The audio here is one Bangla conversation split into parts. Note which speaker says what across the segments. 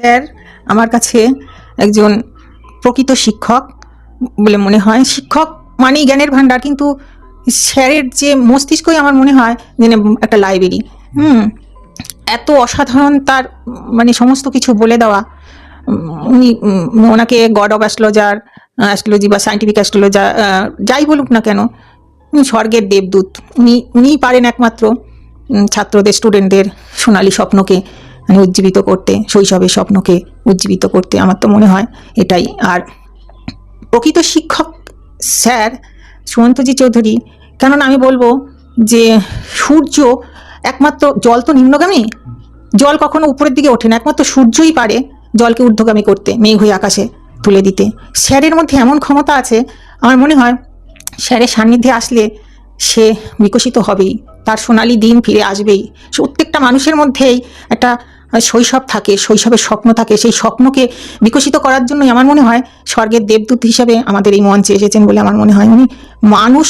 Speaker 1: স্যার, আমার কাছে একজন প্রকৃত শিক্ষক বলে মনে হয়। শিক্ষক মানেই জ্ঞানের ভাণ্ডার, কিন্তু স্যারের যে মস্তিষ্কই আমার মনে হয় যেন একটা লাইব্রেরি হুম, এত অসাধারণ তার মানে সমস্ত কিছু বলে দেওয়া। উনি ওনাকে গড অফ অ্যাস্ট্রোলজার অ্যাস্ট্রোলজি বা সাইন্টিফিক অ্যাস্ট্রোলজার যাই বলুক না কেন, উনি স্বর্গের দেবদূত। উনি, উনিই পারেন একমাত্র ছাত্রদের স্টুডেন্টদের সোনালি স্বপ্নকে। মানে উজ্জীবিত করতে, শৈশবের স্বপ্নকে উজ্জীবিত করতে আমার তো মনে হয় এটাই। আর প্রকৃত শিক্ষক স্যার সুমন্তজি চৌধুরী, কেননা আমি বলব যে সূর্য একমাত্র জল তো নিম্নগামী? জল কখনো উপরের দিকে ওঠে না, একমাত্র সূর্যই পারে জলকে ঊর্ধ্বগামী করতে, মেঘ হয়ে আকাশে তুলে দিতে। স্যারের মধ্যে এমন ক্ষমতা আছে, আমার মনে হয় স্যারের সান্নিধ্যে আসলে সে বিকশিত হবেই, তার সোনালি দিন ফিরে আসবেই। প্রত্যেকটা মানুষের মধ্যেই একটা শৈশব থাকে, শৈশবের স্বপ্ন থাকে, সেই স্বপ্নকে বিকশিত করার জন্যই আমার মনে হয় স্বর্গের দেবদূত হিসাবে আমাদের এই মঞ্চে এসেছেন বলে আমার মনে হয়। উনি মানুষ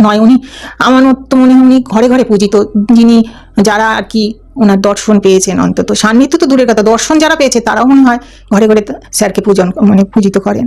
Speaker 1: নয়, উনি আমার তো মনে হয় উনি ঘরে ঘরে পূজিত। যিনি যারা আর কি ওনার দর্শন পেয়েছেন অন্তত। সান্নিধ্য তো দূরের কথা, দর্শন যারা পেয়েছে তারাও মনে হয় ঘরে ঘরে স্যারকে পূজন মানে পূজিত করেন।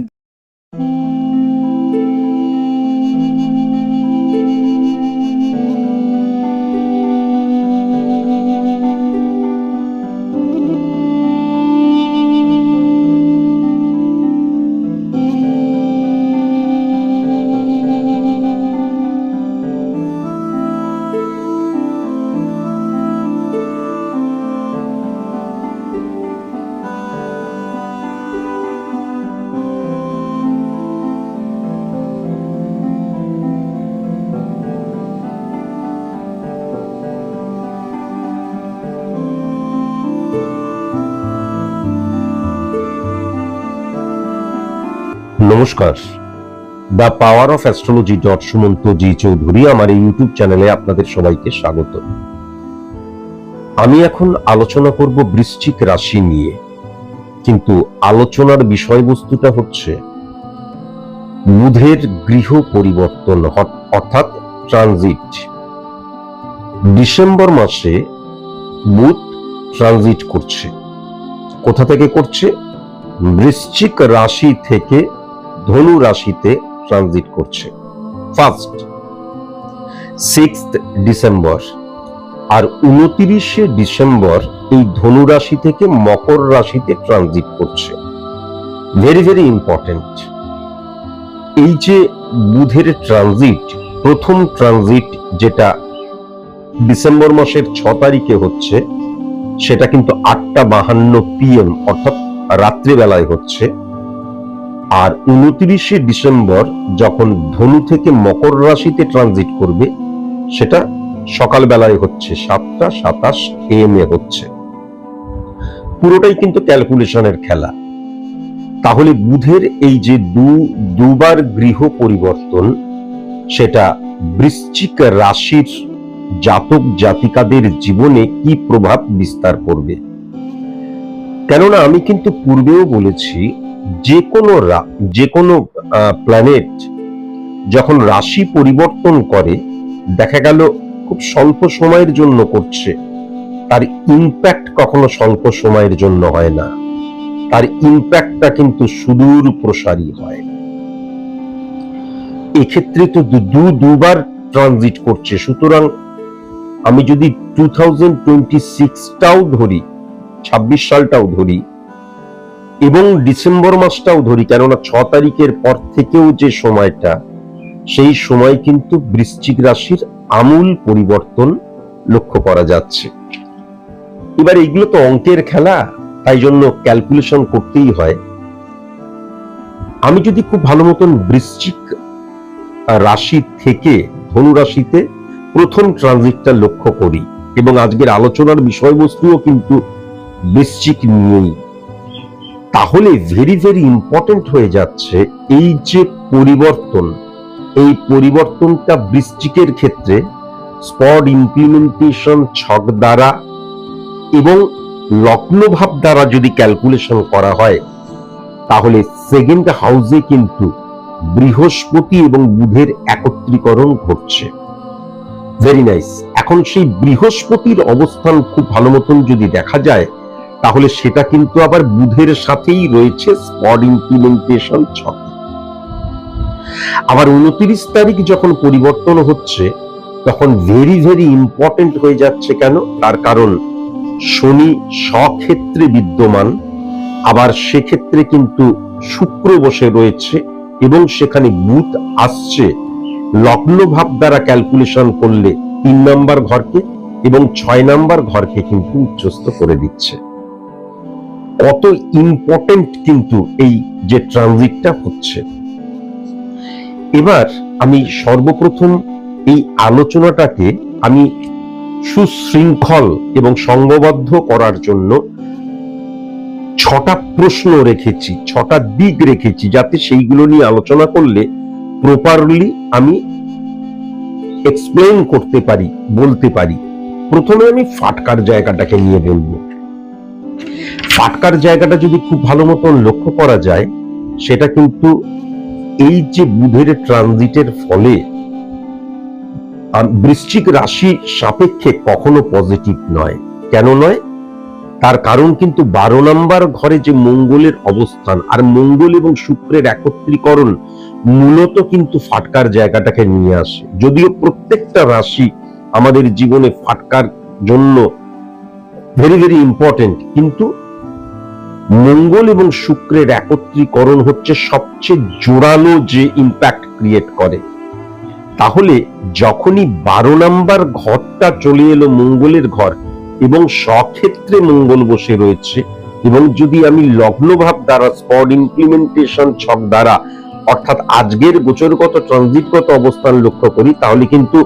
Speaker 2: নমস্কার। The power of astrology dot Sumanta ji Chowdhury আমার এই ইউটিউব চ্যানেলে আপনাদের সবাইকে স্বাগত। আমি এখন আলোচনা করব বৃশ্চিক রাশি নিয়ে। কিন্তু আলোচনার বিষয়বস্তুটা হচ্ছে বুধের গৃহ পরিবর্তন অর্থাৎ ট্রানজিট। ডিসেম্বর মাসে বুধ ট্রানজিট করছে। কোথা থেকে করছে? বৃশ্চিক রাশি থেকে ধনু রাশিতে ট্রানজিট করছে। ফার্স্ট সিক্স ডিসেম্বর আর উনতিরিশে ডিসেম্বর এই ধনু রাশি থেকে মকর রাশিতে ট্রানজিট করছে। ভেরি ভেরি ইম্পর্টেন্ট এই যে বুধের ট্রানজিট প্রথম ট্রানজিট যেটা ডিসেম্বর মাসের ছ তারিখে হচ্ছে, সেটা কিন্তু আটটা বাহান্ন পিএম অর্থাৎ রাত্রিবেলায় হচ্ছে। আর উনত্রিশে ডিসেম্বর যখন ধনু থেকে মকর রাশিতে ট্রানজিট করবে, সেটা সকাল বেলায় হচ্ছে সাতটা, সাতাশ এম এ হচ্ছে। পুরোটাই কিন্তু ক্যালকুলেশনের খেলা। তাহলে বুধের এই যে দু, দুবার গৃহ পরিবর্তন, সেটা বৃশ্চিক রাশির জাতক জাতিকাদের জীবনে কি প্রভাব বিস্তার করবে? কেননা আমি কিন্তু পূর্বেও বলেছি যে কোনো যে কোনো প্ল্যানেট যখন রাশি পরিবর্তন করে, দেখা গেল খুব স্বল্প সময়ের জন্য করছে, তার ইম্প্যাক্ট কখনো স্বল্প সময়ের জন্য হয় না। তার ইম্প্যাক্টটা কিন্তু সুদূর প্রসারী হয়। এক্ষেত্রে তো দু- দুবার ট্রানজিট করছে। সুতরাং আমি যদি টু থাউজেন্ড টোয়েন্টি সিক্সটাও ধরি, ছাব্বিশ সালটাও ধরি এবং ডিসেম্বর মাসটাও ধরি, কেননা ছ তারিখের পর থেকেও যে সময়টা, সেই সময় কিন্তু বৃশ্চিক রাশির আমূল পরিবর্তন লক্ষ্য করা যাচ্ছে। এবার এগুলো তো অঙ্কের খেলা, তাই জন্য ক্যালকুলেশন করতেই হয়। আমি যদি খুব ভালো মতন বৃশ্চিক রাশি থেকে ধনু রাশিতে প্রথম ট্রানজিটটা লক্ষ্য করি, এবং আজকের আলোচনার বিষয়বস্তুও কিন্তু বৃশ্চিক নিয়েই। তাহলে ভেরি ভেরি ইম্পর্টেন্ট হয়ে যাচ্ছে এই যে পরিবর্তন। এই পরিবর্তনটা বৃশ্চিকের ক্ষেত্রে স্পট ইমপ্লিমেন্টেশন ছক দ্বারা এবং লগ্নভাব দ্বারা যদি ক্যালকুলেশন করা হয়, তাহলে সেকেন্ড হাউসে কিন্তু বৃহস্পতি এবং বুধের একত্রীকরণ ঘটছে। ভেরি নাইস এখন সেই বৃহস্পতির অবস্থান খুব ভালো মতন যদি দেখা যায় তাহলে সেটা কিন্তু আবার বুধের সাথেই রয়েছে স্পট ইমপ্লিমেন্টেশন ছকে। আবার উনত্রিশ তারিখ যখন পরিবর্তন হচ্ছে, তখন ভেরি ভেরি ইম্পর্টেন্ট হয়ে যাচ্ছে কেন? তার কারণ শনি স্বক্ষেত্রে বিদ্যমান, আবার সেক্ষেত্রে কিন্তু শুক্র বসে রয়েছে এবং সেখানে বুধ আসছে। লগ্ন ভাব দ্বারা ক্যালকুলেশন করলে তিন নাম্বার ঘরকে এবং ছয় নাম্বার ঘরকে কিন্তু উচ্চস্থ করে দিচ্ছে। কত ইম্পর্টেন্ট কিন্তু এই যে ট্রানজিটটা হচ্ছে। এবার আমি সর্বপ্রথম এই আলোচনাটাকে আমি সুশৃঙ্খল এবং সঙ্গবদ্ধ করার জন্য ছটা প্রশ্ন রেখেছি, ছটা দিক রেখেছি, যাতে সেইগুলো নিয়ে আলোচনা করলে প্রপারলি আমি এক্সপ্লেন করতে পারি, বলতে পারি। প্রথমে আমি ফাটকার জায়গাটাকে নিয়ে বলব। ফাটকার জায়গাটা যদি খুব ভালো মতন লক্ষ্য করা যায়, সেটা কিন্তু এই যে বুধের ট্রানজিটের ফলে বৃশ্চিক রাশি সাপেক্ষে কখনো পজিটিভ নয়। কেন নয়? তার কারণ কিন্তু বারো নাম্বার ঘরে যে মঙ্গলের অবস্থান, আর মঙ্গল এবং শুক্রের একত্রীকরণ মূলত কিন্তু ফাটকার জায়গাটাকে নিয়ে আসে। যদিও প্রত্যেকটা রাশি আমাদের জীবনে ফাটকার জন্য ভেরি ভেরি ইম্পর্টেন্ট কিন্তু মঙ্গল এবং শুক্রের একত্রীকরণ হচ্ছে সবচেয়ে জোরালো যে ইম্প্যাক্ট ক্রিয়েট করে। তাহলে যখনই বারো নাম্বার ঘরটা চলে এলো মঙ্গলের ঘর এবং স্বক্ষেত্রে মঙ্গল বসে রয়েছে এবং যদি আমি লগ্নভাব দ্বারা স্পট ইমপ্লিমেন্টেশন ছক দ্বারা, অর্থাৎ আজকের গোচরগত ট্রানজিটগত অবস্থান লক্ষ্য করি, তাহলে কিন্তু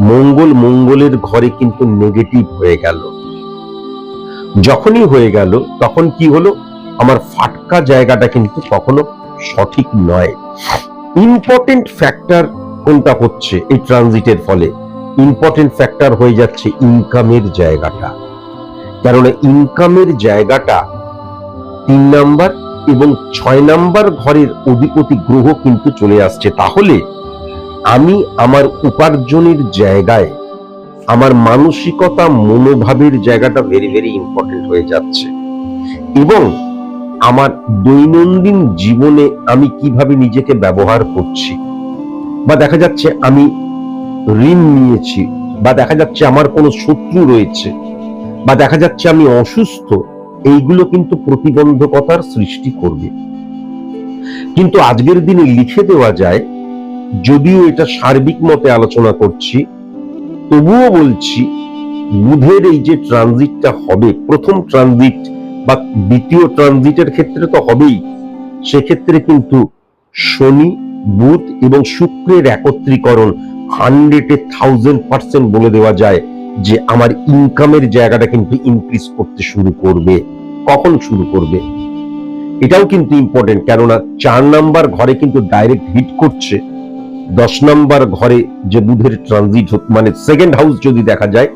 Speaker 2: মঙ্গল মঙ্গলের ঘরে কিন্তু নেগেটিভ হয়ে গেল। যখনই হয়ে গেল, তখন কি হলো? আমার ফাটকা জায়গাটা কিন্তু কখনো সঠিক নয়। ইম্পর্টেন্ট ফ্যাক্টর কোনটা হচ্ছে এই ট্রানজিটের ফলে? ইম্পর্টেন্ট ফ্যাক্টর হয়ে যাচ্ছে ইনকামের জায়গাটা। কেননা ইনকামের জায়গাটা তিন নাম্বার এবং ছয় নাম্বার ঘরের অধিপতি গ্রহ কিন্তু চলে আসছে। তাহলে আমি আমার উপার্জনের জায়গায় আমার মানসিকতা মনোভাবের জায়গাটা ভেরি ভেরি ইম্পর্টেন্ট হয়ে যাচ্ছে। এবং আমার দৈনন্দিন জীবনে আমি কীভাবে নিজেকে ব্যবহার করছি, বা দেখা যাচ্ছে আমি ঋণ নিয়েছি, বা দেখা যাচ্ছে আমার কোনো শত্রু রয়েছে, বা দেখা যাচ্ছে আমি অসুস্থ, এইগুলো কিন্তু প্রতিবন্ধকতার সৃষ্টি করবে। কিন্তু আজকের দিনে লিখে দেওয়া যায়, যদিও এটা সার্বিক মতে আলোচনা করছি তবুও বলছি, বুধের এই যে ট্রানজিটটা হবে, প্রথম ট্রানজিট বা দ্বিতীয় ট্রানজিটের ক্ষেত্রে তো হবেই, সেক্ষেত্রে কিন্তু শনি, বুধ এবং শুক্রের একত্রীকরণ হান্ড্রেডে থাউজেন্ড পার্সেন্ট বলে দেওয়া যায় যে আমার ইনকামের জায়গাটা কিন্তু ইনক্রিজ করতে শুরু করবে। কখন শুরু করবে? এটাও কিন্তু ইম্পর্টেন্ট কেননা চার নাম্বার ঘরে কিন্তু ডাইরেক্ট হিট করছে। দশ নাম্বার ঘরে যে বুধের ট্রানজিট মানে সেকেন্ড হাউস যদি দেখা যায়,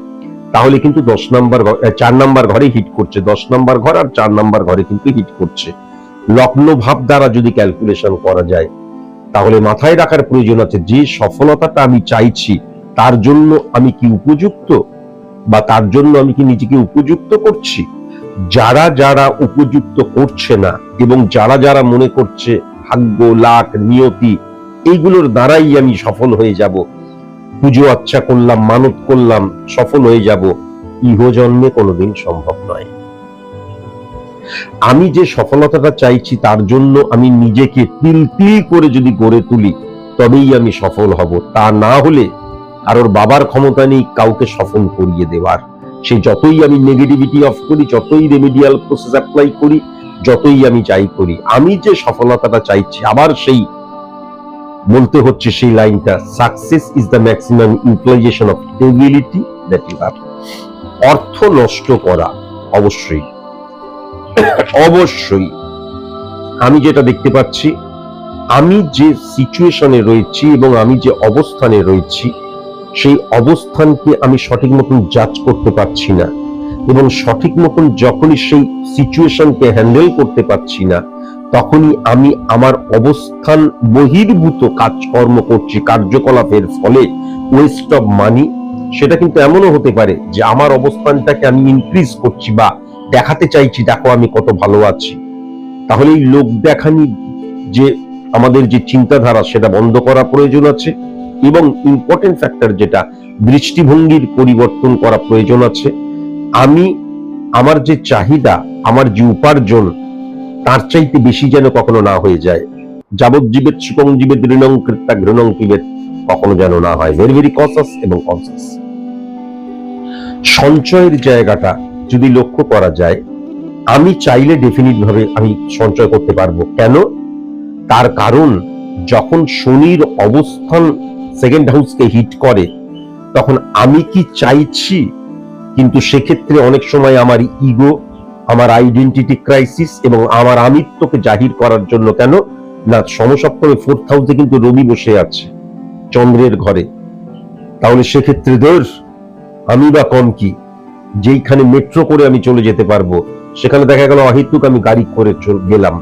Speaker 2: তাহলে কিন্তু দশ নাম্বার চার নাম্বার ঘরে হিট করছে। দশ নাম্বার ঘর আর চার নাম্বার ঘরে কিন্তু হিট করছে। লগ্ন ভাব দ্বারা যদি ক্যালকুলেশন করা যায়, তাহলে মাথায় রাখার প্রয়োজন আছে, যে সফলতাটা আমি চাইছি, তার জন্য আমি কি উপযুক্ত? বা তার জন্য আমি কি নিজেকে উপযুক্ত করছি? যারা যারা উপযুক্ত করছে না, এবং যারা যারা মনে করছে, ভাগ্য, লাখ, নিয়তি এইগুলোর দ্বারাই আমি সফল হয়ে যাব। পুজো আচ্ছা করলাম, মানত করলাম, সফল হয়ে যাব। ইহজন্মে কোনোদিন সম্ভব নয়। আমি যে সফলতাটা চাইছি তার জন্য আমি নিজেকে তিল তিল করে যদি গড়ে তুলি, তবেই আমি সফল হব। তা না হলে কারোর বাবার ক্ষমতা নেই কাউকে সফল করিয়ে দেওয়ার। সে যতই আমি নেগেটিভিটি অফ করি, যতই রেমিডিয়াল প্রসেস অ্যাপ্লাই করি, যতই আমি চাই করি, আমি যে সফলতাটা চাইছি, আবার সেই বলতে হচ্ছে সেই লাইনটা success is the maximum utilization of ability that you have অর্থ নষ্ট করা, অবশ্যই। অবশ্যই। আমি যেটা দেখতে পাচ্ছি, আমি যে সিচুয়েশনে রয়েছি এবং আমি যে অবস্থানে রয়েছি, সেই অবস্থানকে আমি সঠিক মতন জাজ করতে পারছি না এবং সঠিক মতন যখনই সেই সিচুয়েশনকে হ্যান্ডেল করতে পারছি না তখনই আমি আমার অবস্থান বহির্ভূত কাজকর্ম করছি, কার্যকলাপের ফলে ওয়েস্ট অফ মানি সেটা কিন্তু এমনও হতে পারে যে আমার অবস্থানটাকে আমি ইনক্রিজ করছি বা দেখাতে চাইছি, দেখো আমি কত ভালো আছি। তাহলে এই লোক দেখানি যে আমাদের যে চিন্তাধারা, সেটা বন্ধ করা প্রয়োজন আছে এবং ইম্পর্টেন্ট ফ্যাক্টর যেটা, দৃষ্টিভঙ্গির পরিবর্তন করা প্রয়োজন আছে। আমি আমার যে চাহিদা, আমার যে উপার্জন তার চাইতে বেশি যেন কখনো না হয়ে যায়। যাবজ্জীবের সুকং জীবের দৃঢ়ং কৃত্যা ঘৃণং পিবেত কখনো যেন না হয়। ভেরি ভেরি কনসাস এবং কনসাস সঞ্চয়ের জায়গাটা যদি লক্ষ্য করা যায়, আমি চাইলে ডেফিনিট ভাবে আমি সঞ্চয় করতে পারব। কেন? তার কারণ, যখন শনির অবস্থান সেকেন্ড হাউসকে হিট করে, তখন আমি কি চাইছি? কিন্তু সেক্ষেত্রে অনেক সময় আমার ইগো আমার আইডেন্টিটি ক্রাইসিস এবং আমার আমিত্বকে জাহির করার জন্য কেন? না, সমসপ্তমে ফোর্থ হাউসে কিন্তু রবি বসে আছে, চন্দ্রের ঘরে। তাহলে সেক্ষেত্রে ধর, আমি বা কম কি? যেইখানে মেট্রো করে আমি চলে যেতে পারব, সেখানে দেখা গেল অহেতুক আমি গাড়ি করে গেলাম।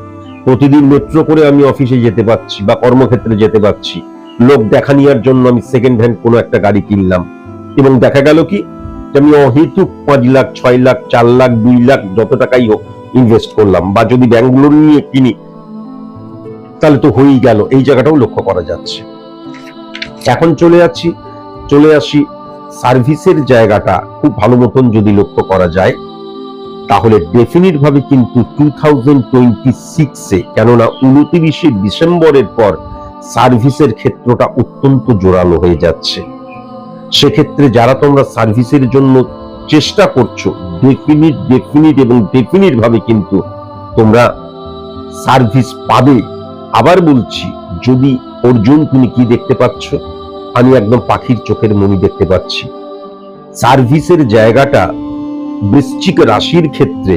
Speaker 2: প্রতিদিন মেট্রো করে আমি অফিসে যেতে পারছি বা কর্মক্ষেত্রে যেতে পারছি। লোক দেখা নেওয়ার জন্য আমি সেকেন্ড হ্যান্ড কোনো একটা গাড়ি কিনলাম। এবং দেখা গেল কি? আমি অহেতুক পাঁচ লাখ, ছয় লাখ, চার লাখ, দুই লাখ যত টাকাই হোক ইনভেস্ট করলাম। বা যদি ব্যাঙ্গালোর নিয়ে কিনি, তাহলে তো হয়েই গেল। এই জায়গাটাও লক্ষ্য করা যাচ্ছে। এখন চলে যাচ্ছি, চলে আসি সার্ভিসের জায়গাটা খুব ভালো মতন যদি লক্ষ্য করা যায়, তাহলে ডেফিনিট ভাবে কিন্তু টু থাউজেন্ড টোয়েন্টি সিক্সে কেননা উনত্রিশে ডিসেম্বরের পর সার্ভিসের ক্ষেত্রটা অত্যন্ত জোরালো হয়ে যাচ্ছে। সেক্ষেত্রে যারা তোমরা সার্ভিসের জন্য চেষ্টা করছ ডেফিনিট ডেফিনিট এবং ডেফিনিট ভাবে কিন্তু তোমরা সার্ভিস পাবে। আবার বলছি, যদি অর্জুন, তুমি কি দেখতে পাচ্ছ? আমি একদম পাখির চোখের মনি দেখতে পাচ্ছি। সার্ভিসের জায়গাটা বৃশ্চিক রাশির ক্ষেত্রে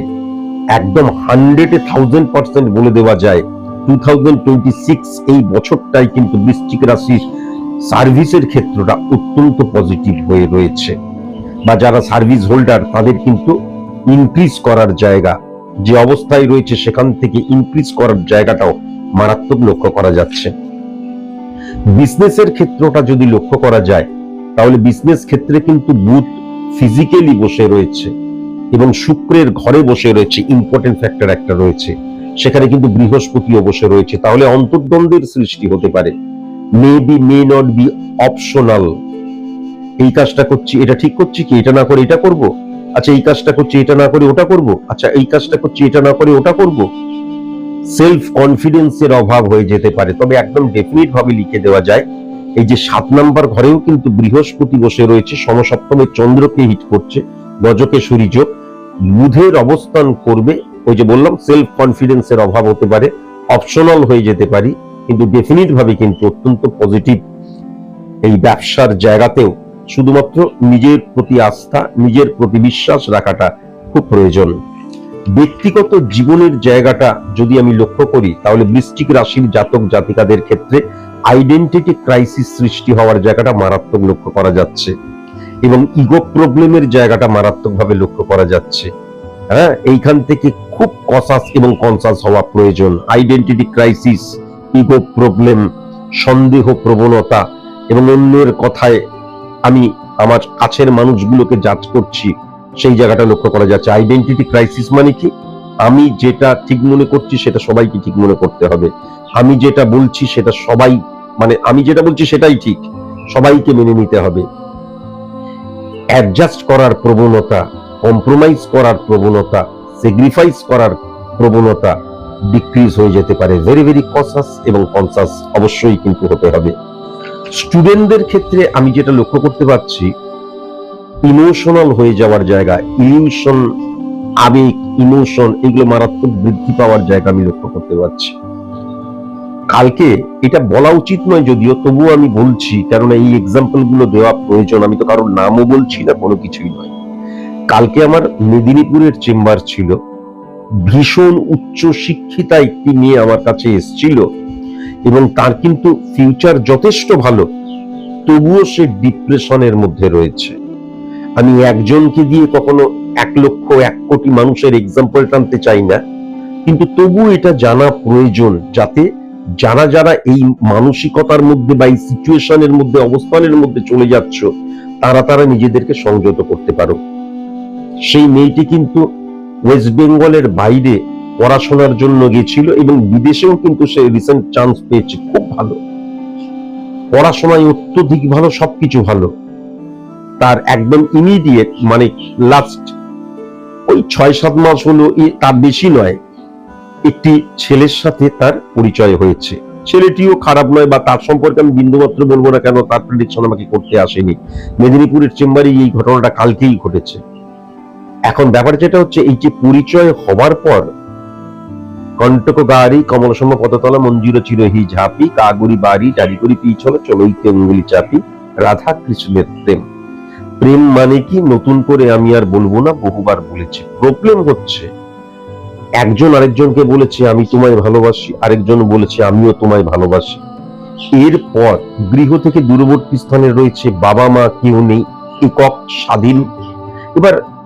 Speaker 2: একদম হান্ড্রেডে থাউজেন্ড পার্সেন্ট বলে দেওয়া যায়। টু থাউজেন্ড টোয়েন্টি সিক্স এই বছরটাই কিন্তু বৃশ্চিক রাশির সার্ভিসের ক্ষেত্রটা অত্যন্ত পজিটিভ হয়ে রয়েছে। বা যারা সার্ভিস হোল্ডার তাদের কিন্তু ইনক্রিজ করার জায়গা, যে অবস্থায় রয়েছে সেখান থেকে ইনক্রিজ করার জায়গাটাও মারাত্মক লক্ষ্য করা যাচ্ছে। বিজনেসের ক্ষেত্রটা যদি লক্ষ্য করা যায়, তাহলে বিজনেস ক্ষেত্রে কিন্তু বুথ ফিজিক্যালি বসে রয়েছে এবং শুক্রের ঘরে বসে রয়েছে ইম্পর্টেন্ট ফ্যাক্টর একটা রয়েছে। সেখানে কিন্তু বৃহস্পতিও বসে রয়েছে। তাহলে অন্তর্দ্বন্দ্বের সৃষ্টি হতে পারে। May be may not be optional এই কাজটা করছি, এটা ঠিক করছি কি? এটা না করে এটা করব? আচ্ছা এই কাজটা করছি, এটা না করে ওটা করব? আচ্ছা এই কাজটা করছি, এটা না করে ওটা করব? সেলফ কনফিডেন্সের অভাব হয়ে যেতে পারে, তবে একদম ডেফিনিট ভাবে লিখে দেওয়া যায়, এই যে সাত নাম্বার ঘরেও কিন্তু বৃহস্পতি বসে রয়েছে, সমসপ্তমে চন্দ্রকে হিট করছে, গজকে সূর্য, বুধের অবস্থান করবে, ওই যে বললাম সেলফ কনফিডেন্সের অভাব হতে পারে অপশনাল হয়ে যেতে পারি কিন্তু ডেফিনিট ভাবে কিন্তু অত্যন্ত পজিটিভ এই ব্যবসার জায়গাতেও শুধুমাত্র নিজের প্রতি আস্থা, নিজের প্রতি বিশ্বাস রাখাটা খুব প্রয়োজন। ব্যক্তিগত জীবনের জায়গাটা যদি আমি লক্ষ্য করি, তাহলে বৃশ্চিক রাশির জাতক জাতিকাদের ক্ষেত্রে আইডেন্টিটি ক্রাইসিস সৃষ্টি হওয়ার জায়গাটা মারাত্মক লক্ষ্য করা যাচ্ছে এবং ইগো প্রবলেমের জায়গাটা মারাত্মকভাবে লক্ষ্য করা যাচ্ছে। হ্যাঁ এইখান থেকে খুব কসাস এবং কনসাস হওয়া প্রয়োজন। আইডেন্টিটি ক্রাইসিস ইগো প্রবলেম সন্দেহ প্রবণতা এবং অন্যের কথায় আমি আমার কাছের মানুষগুলোকে জাজ করছি, সেই জায়গাটা লক্ষ্য করা যাচ্ছে। আইডেন্টিটি ক্রাইসিস মানে কি? আমি যেটা ঠিক মনে করছি সেটা সবাইকে ঠিক মনে করতে হবে। আমি যেটা বলছি সেটা সবাই মানে আমি যেটা বলছি সেটাই ঠিক। সবাইকে মেনে নিতে হবে। অ্যাডজাস্ট করার প্রবণতা কম্প্রোমাইজ করার প্রবণতা স্যাক্রিফাইস করার প্রবণতা ডিক্রিজ হয়ে যেতে পারে। ভেরি ভেরি কনসাস এবং কনসাস অবশ্যই কিন্তু হতে হবে। স্টুডেন্টদের ক্ষেত্রে আমি যেটা লক্ষ্য করতে পারছি ইমোশনাল হয়ে যাওয়ার জায়গা ইলিউশন আবেগ ইমোশন এগুলো মারাত্মক বৃদ্ধি পাওয়ার জায়গা আমি লক্ষ্য করতে পারছি। কালকে এটা বলা উচিত নয় যদিও, তবুও আমি বলছি কারণ এই এক্সাম্পলগুলো দেওয়া প্রয়োজন। আমি তো কারোর নামও বলছি না, কোনো কিছুই নয়। কালকে আমার মেদিনীপুরের চেম্বার ছিল। ভীষণ উচ্চ শিক্ষিতা একটি মেয়ে আমার কাছে এসছিল এবং তার কিন্তু ফিউচার যথেষ্ট ভালো, তবুও সে ডিপ্রেশনের মধ্যে রয়েছে। আমি একজনকে দিয়ে কখনো এক লক্ষ এক কোটি মানুষের এক্সাম্পল টানতে চাই না, কিন্তু তবু এটা জানা প্রয়োজন যাতে যারা যারা এই মানসিকতার মধ্যে বা এই সিচুয়েশনের মধ্যে, অবস্থানের মধ্যে চলে যাচ্ছ, তারা তারা নিজেদেরকে সংযত করতে পারো। সেই মেয়েটি কিন্তু ওয়েস্ট বেঙ্গলের বাইরে পড়াশোনার জন্য গেছিল এবং বিদেশেও কিন্তু সে রিসেন্ট চান্স পেয়েছে। খুব ভালো। পড়াশোনায় অত্যধিক ভালো, সবকিছু ভালো। তার একদম ইমিডিয়েট মানে লাস্ট ওই ছয় সাত মাস হলো তার বেশি নয়, একটি ছেলের সাথে তার পরিচয় হয়েছে। ছেলেটিও খারাপ নয় বা তার সম্পর্কে আমি বিন্দুমাত্র বলব না কেন, তার প্রেডিকশন আমাকে করতে আসেনি। মেদিনীপুরের চেম্বারে এই ঘটনাটা কালকেই ঘটেছে। এখন ব্যাপার যেটা হচ্ছে, এই যে পরিচয় হবার পর কণ্টক গাড়ি কমলসম পদতলা মঞ্জুর চিরহি ঝাপি, কাগুরি বাড়ি করি পিছল চলইতে অঙ্গুলি চাপি, রাধা কৃষ্ণের প্রেম। প্রেম মানে কি? নতুন করে আমি আর বলব না, বহুবার বলেছি। প্রবলেম হচ্ছে, একজন আরেকজনকে বলেছে, আমি তোমায় ভালোবাসি। আরেকজন বলেছে, আমিও তোমায় ভালোবাসি। এরপর গৃহ থেকে দূরবর্তী স্থানে রয়েছে বাবা মা কেউ নেই, একক স্বাধীন। এবার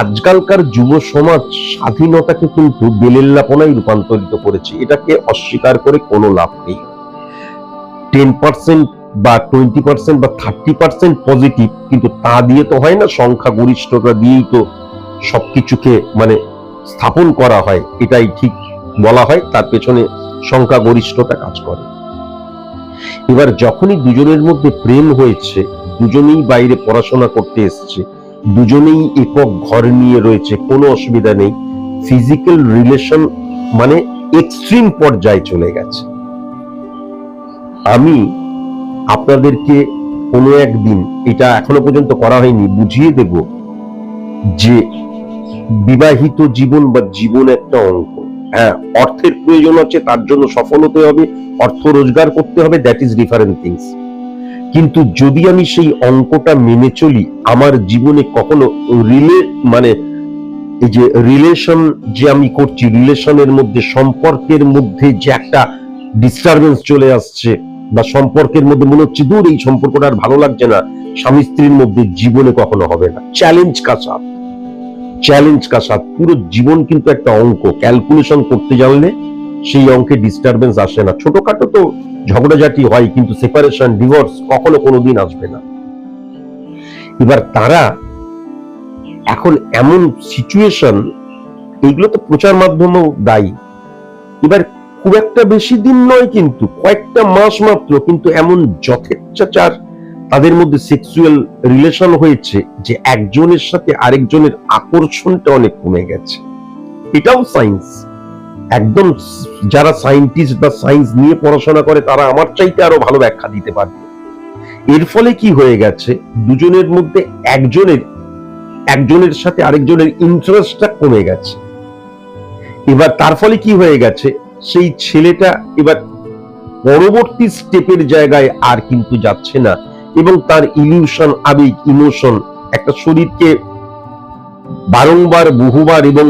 Speaker 2: আজকালকার যুব সমাজ স্বাধীনতাকে কিন্তু বেলেল্লাপনায় রূপান্তরিত করেছে। এটাকে অস্বীকার করে কোনো লাভ নেই। টেন পার্সেন্ট বা টোয়েন্টি পার্সেন্ট বা থার্টি পার্সেন্ট পজিটিভ, কিন্তু তা দিয়ে তো হয় না সংখ্যা গরিষ্ঠতা দিয়েই তো সবকিছুকে মানে স্থাপন করা হয়, এটাই ঠিক বলা হয়, তার পেছনে সংখ্যা গরিষ্ঠতা কাজ করে। এবার যখনই দুজনের মধ্যে প্রেম হয়েছে, দুজনেই বাইরে পড়াশোনা করতে এসছে দুজনেই একক ঘর নিয়ে রয়েছে, কোনো অসুবিধা নেই। ফিজিক্যাল রিলেশন মানে এক্সট্রিম পর্যায়ে চলে গেছে। আমি আপনাদেরকে কোনো একদিন, এটা এখনও পর্যন্ত করা হয়নি, বুঝিয়ে দেব যে বিবাহিত জীবন বা জীবন একটা অঙ্ক। হ্যাঁ অর্থের প্রয়োজন আছে, তার জন্য সফল হতে হবে, অর্থ রোজগার করতে হবে দ্যাট ইজ ডিফারেন্ট থিংস কিন্তু যদি আমি সেই অঙ্কটা মেনে চলি, আমার জীবনে কখনো রিলে মানে এই যে রিলেশন যে আমি করছি রিলেশনের মধ্যে, সম্পর্কের মধ্যে যে একটা ডিস্টারবেন্স চলে আসছে বা সম্পর্কের মধ্যে মনে হচ্ছে, দূর, এই সম্পর্কটা আর ভালো লাগছে না। স্বামী স্ত্রীর মধ্যে জীবনে কখনো হবে না। চ্যালেঞ্জ কা সাথ? চ্যালেঞ্জ কা সাথ? পুরো জীবন কিন্তু একটা অঙ্ক। ক্যালকুলেশন করতে জানলে সেই অঙ্কে ডিস্টারবেন্স আসে না। ছোটখাটো তো ঝগড়াঝাটি হয়, কিন্তু সেপারেশন ডিভোর্স কখনো কোনোদিন আসবে না। এবার তারা এখন এমন সিচুয়েশন এইগুলো তো প্রচার মাধ্যমেও দায়ী। এবার খুব একটা বেশি দিন নয় কিন্তু, কয়েকটা মাস মাত্র কিন্তু এমন যথেচ্ছাচার তাদের মধ্যে সেক্সুয়াল রিলেশন হয়েছে যে একজনের সাথে আরেকজনের আকর্ষণটা অনেক কমে গেছে। এটাও সায়েন্স একদম যারা সায়েন্টিস্ট বা সায়েন্স নিয়ে পড়াশোনা করে, তারা আমার চাইতে আরও ভালো ব্যাখ্যা দিতে পারবে। এর ফলে কি হয়ে গেছে? দুজনের মধ্যে একজনের একজনের সাথে আরেকজনের ইন্টারেস্টটা কমে গেছে। এবার তার ফলে কি হয়ে গেছে? সেই ছেলেটা এবার পরবর্তী স্টেপের জায়গায় আর কিন্তু যাচ্ছে না এবং তার ইলিউশন আবেগ ইমোশন একটা শরীরকে বারংবার, বহুবার এবং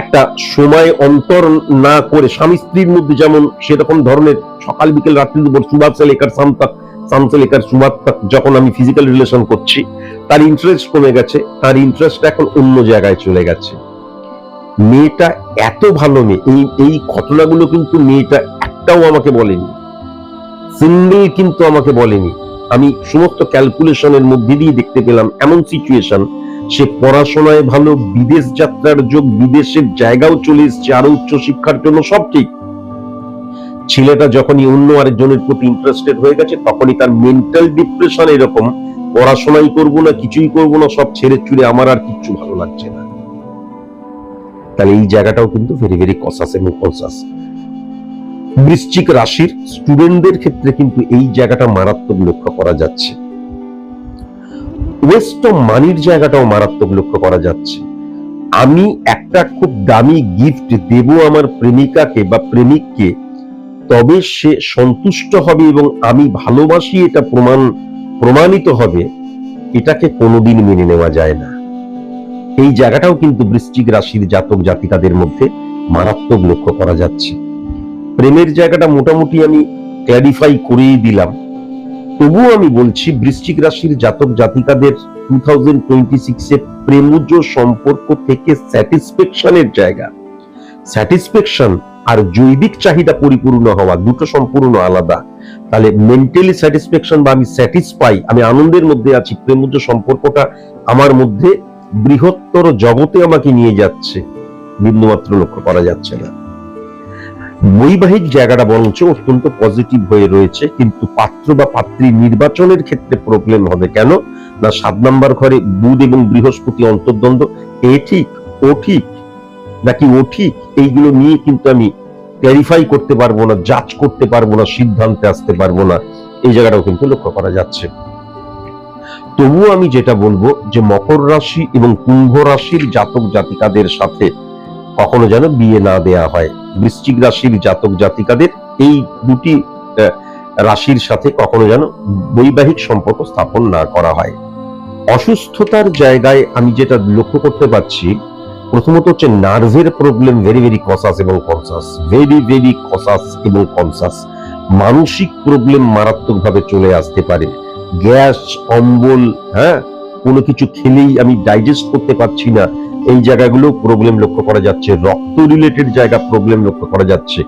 Speaker 2: একটা সময় অন্তর না করে স্বামী স্ত্রীর মধ্যে যেমন সেরকম ধরনের সকাল, বিকেল, রাত্রি, দুপুর, সুবাদ লেখার সামতাক সামসে লেখার সুবাদ যখন আমি ফিজিক্যাল রিলেশন করছি, তার ইন্টারেস্ট কমে গেছে, তার ইন্টারেস্ট এখন অন্য জায়গায় চলে গেছে। মেয়েটা এত ভালো মেয়ে, এই এই ঘটনাগুলো কিন্তু মেয়েটা একটাও আমাকে বলেনি। সিঙ্গেল কিন্তু আমাকে বলেনি। আমি সমস্ত ক্যালকুলেশনের মধ্যে দিয়ে দেখতে পেলাম, এমন সিচুয়েশন সে পড়াশোনায় ভালো, বিদেশ যাত্রার যোগ, বিদেশের জায়গাও চলে এসছে, আরও উচ্চ শিক্ষার জন্য সব ঠিক। ছেলেটা যখনই অন্য আরেকজনের প্রতি ইন্টারেস্টেড হয়ে গেছে, তখনই তার মেন্টাল ডিপ্রেশন এরকম, পড়াশোনাই করব না, কিছুই করব না, সব ছেড়ে চুড়ে আমার আর কিচ্ছু ভালো লাগছে না। তাহলে এই জায়গাটাও কিন্তু ভেরি ভেরি কসাস এবং কনসাস বৃশ্চিক রাশির স্টুডেন্টদের ক্ষেত্রে কিন্তু এই জায়গাটা মারাত্মক লক্ষ্য করা যাচ্ছে। ওয়েস্ট অফ মানির জায়গাটাও মারাত্মক লক্ষ্য করা যাচ্ছে। আমি একটা খুব দামি গিফট দেব আমার প্রেমিকাকে বা প্রেমিককে, তবে সে সন্তুষ্ট হবে এবং আমি ভালোবাসি এটা প্রমাণ, প্রমাণিত হবে, এটাকে কোনোদিন মেনে নেওয়া যায় না। এই জায়গাটাও কিন্তু বৃশ্চিক রাশির জাতক জাতিকাদের মধ্যে মারাত্মক লক্ষ্য করা যাচ্ছে। প্রেমের জায়গাটা মোটামুটি আমি ক্ল্যারিফাই করেই দিলাম। তবুও আমি বলছি, বৃশ্চিক রাশির জাতক জাতিকাদের টু থাউজেন্ড টোয়েন্টি প্রেমুজ সম্পর্ক থেকে স্যাটিসফ্যাকশনের জায়গা। স্যাটিসফ্যাকশন আর জৈবিক চাহিদা পরিপূর্ণ হওয়া দুটো সম্পূর্ণ আলাদা। তাহলে মেন্টালি স্যাটিসফ্যাকশন বা আমি স্যাটিসফাই আমি আনন্দের মধ্যে আছি, প্রেমুজ সম্পর্কটা আমার মধ্যে বৃহত্তর জগতে আমাকে নিয়ে যাচ্ছে। বিন্দুমাত্র লক্ষ্য করা যাচ্ছে না। বৈবাহিক জায়গাটা বরঞ্চ অত্যন্ত পজিটিভ হয়ে রয়েছে, কিন্তু পাত্র বা পাত্রী নির্বাচনের ক্ষেত্রে প্রবলেম হবে কেন? না, সাত নাম্বার ঘরে বুধ এবং বৃহস্পতি অন্তর্দ্বন্দ্ব, এ ঠিক, ও ঠিক, নাকি ও ঠিক, এইগুলো নিয়ে কিন্তু আমি ক্যারিফাই করতে পারব না জাজ করতে পারব না, সিদ্ধান্তে আসতে পারব না। এই জায়গাটাও কিন্তু লক্ষ্য করা যাচ্ছে। তবুও আমি যেটা বলব যে মকর রাশি এবং কুম্ভ রাশির জাতক জাতিকাদের সাথে কখনো যেন বিয়ে না দেয়া হয়। বৃশ্চিক রাশির জাতক জাতিকাদের এই দুটি রাশির সাথে কখনো যেন বৈবাহিক সম্পর্ক স্থাপন না করা হয়। অসুস্থতার জায়গায় আমি যেটা লক্ষ্য করতে পারছি, প্রথমত হচ্ছে নার্ভের প্রবলেম ভেরি ভেরি কসাস এবং কনসাস ভেরি ভেরি কসাস এবং কনসাস মানসিক প্রবলেম মারাত্মকভাবে চলে আসতে পারে। গ্যাস, অম্বল হ্যাঁ কোনো কিছু খেলেই আমি ডাইজেস্ট করতে পারছি না। এই জায়গাগুলো প্রবলেম লক্ষ্য করা যাচ্ছে। রক্ত রিলেটেড জায়গা প্রবলেম লক্ষ্য করা যাচ্ছে।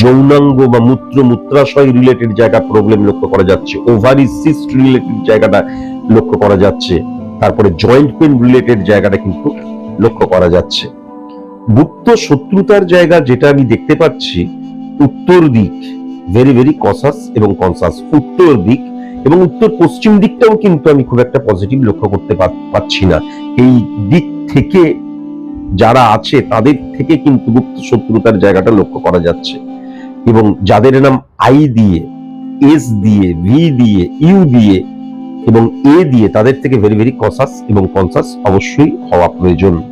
Speaker 2: যৌনাঙ্গ বা মূত্র মূত্রাশয় রিলেটেড জায়গা প্রবলেম লক্ষ্য করা যাচ্ছে। ওভারি সিস্ট রিলেটেড জায়গাটা লক্ষ্য করা যাচ্ছে। তারপরে জয়েন্ট পেন রিলেটেড জায়গাটা কিন্তু লক্ষ্য করা যাচ্ছে। গুপ্ত শত্রুতার জায়গা যেটা আমি দেখতে পাচ্ছি, উত্তর দিক ভেরি ভেরি কসাস এবং কনসাস উত্তর দিক এবং উত্তর পশ্চিম দিকটাও কিন্তু আমি খুব একটা পজিটিভ লক্ষ্য করতে পারছি না। এই দিক থেকে যারা আছে, তাদের থেকে কিন্তু গুপ্ত শত্রুতার জায়গাটা লক্ষ্য করা যাচ্ছে। এবং যাদের নাম আই দিয়ে, এস দিয়ে, ভি দিয়ে, ইউ দিয়ে এবং এ দিয়ে, তাদের থেকে ভেরি ভেরি কসাস এবং কনসাস অবশ্যই হওয়া প্রয়োজন।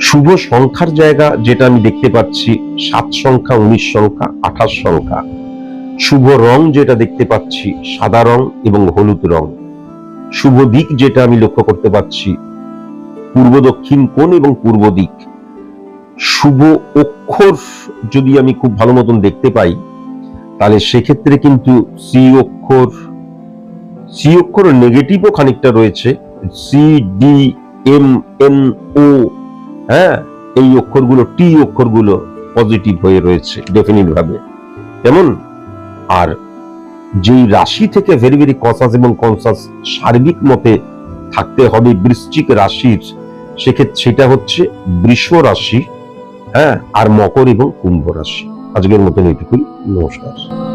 Speaker 2: শুভ সংখ্যার জায়গা যেটা আমি দেখতে পাচ্ছি, সাত সংখ্যা, উনিশ সংখ্যা, আঠাশ সংখ্যা। শুভ রং যেটা দেখতে পাচ্ছি, সাদা রং এবং হলুদ রং। শুভ দিক যেটা আমি লক্ষ্য করতে পাচ্ছি পূর্ব দক্ষিণ কোণ এবং পূর্ব দিক। শুভ অক্ষর যদি আমি খুব ভালো মতন দেখতে পাই, তাহলে সেক্ষেত্রে কিন্তু সি অক্ষর সি অক্ষর নেগেটিভও খানিকটা রয়েছে। C D M N O হ্যাঁ এই অক্ষরগুলো টি অক্ষরগুলো পজিটিভ হয়ে রয়েছে ডেফিনিট ভাবে। তেমন আর যেই রাশি থেকে ভেরি ভেরি কনসাস এবং কনসাস সার্বিক মতে থাকতে হবে বৃশ্চিক রাশির সেক্ষেত্রে সেটা হচ্ছে বৃষ রাশি হ্যাঁ আর মকর এবং কুম্ভ রাশি। আজকের মতন এইটুকুই। নমস্কার।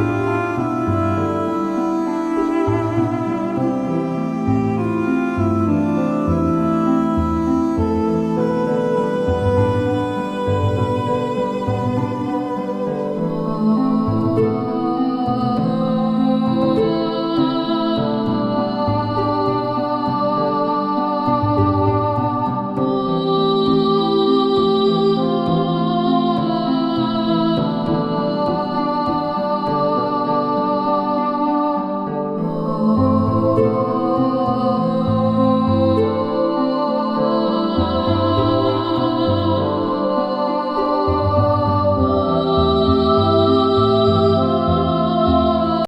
Speaker 2: thank you.